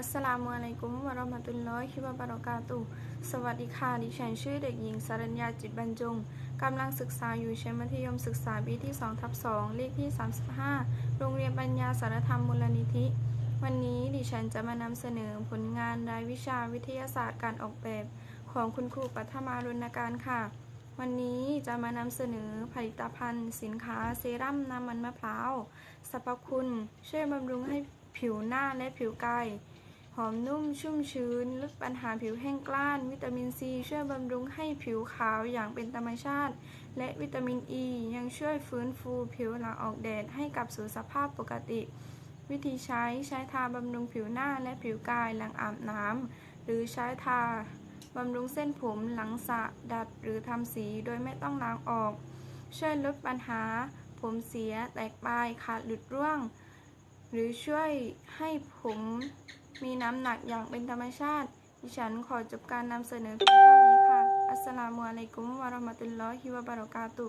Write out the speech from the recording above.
อัสสลามุอะลัยกุมวะเราะมะตุลลอฮิวะบะเราะกาตุสวัสดีค่ะ ดิฉันชื่อเด็กหญิงสรัญญาจิตบรรจง กำลังศึกษาอยู่ชั้นมัธยมศึกษาปีที่2ทับ2เลขที่ 35 โรงเรียนปัญญาสารธรรมมูลนิธิ วันนี้ดิฉันจะมานำเสนอผลงานรายวิชาวิทยาศาสตร์การออกแบบ ของคุณครูปัทมารุณการค่ะ วันนี้จะมานำเสนอผลิตภัณฑ์ สินค้าเซรั่มน้ำมันมะพร้าวสรรพคุณ ช่วยบำรุงให้ผิวหน้าและผิวกาย อมนุ่มชุ่มชื้น ลดปัญหาผิวแห้งกร้าน วิตามินซีช่วยบำรุงให้ผิวขาวอย่างเป็นธรรมชาติ และวิตามินอ e ียังช่วยฟื้นฟูผิวหลังออกแดดให้กลับสู่สภาพปกติ วิธีใช้ใช้ทาบำรุงผิวหน้าและผิวกายหลังอาบน้ำหรือใช้ทาบำรุงเส้นผมหลังสระดัดหรือทำสีโดยไม่ต้องล้างออก ช่วยลดปัญหา ผมเสียแตกปลายขาดหลุดร่วง หรือช่วยให้ผม มีน้ำหนักอย่างเป็นธรรมชาติ ดิฉันขอจบการนำเสนอเพียงเท่านี้ค่ะ อัสสลามุอะลัยกุมวะเราะมะตุลลอฮิวะบะเราะกาตุ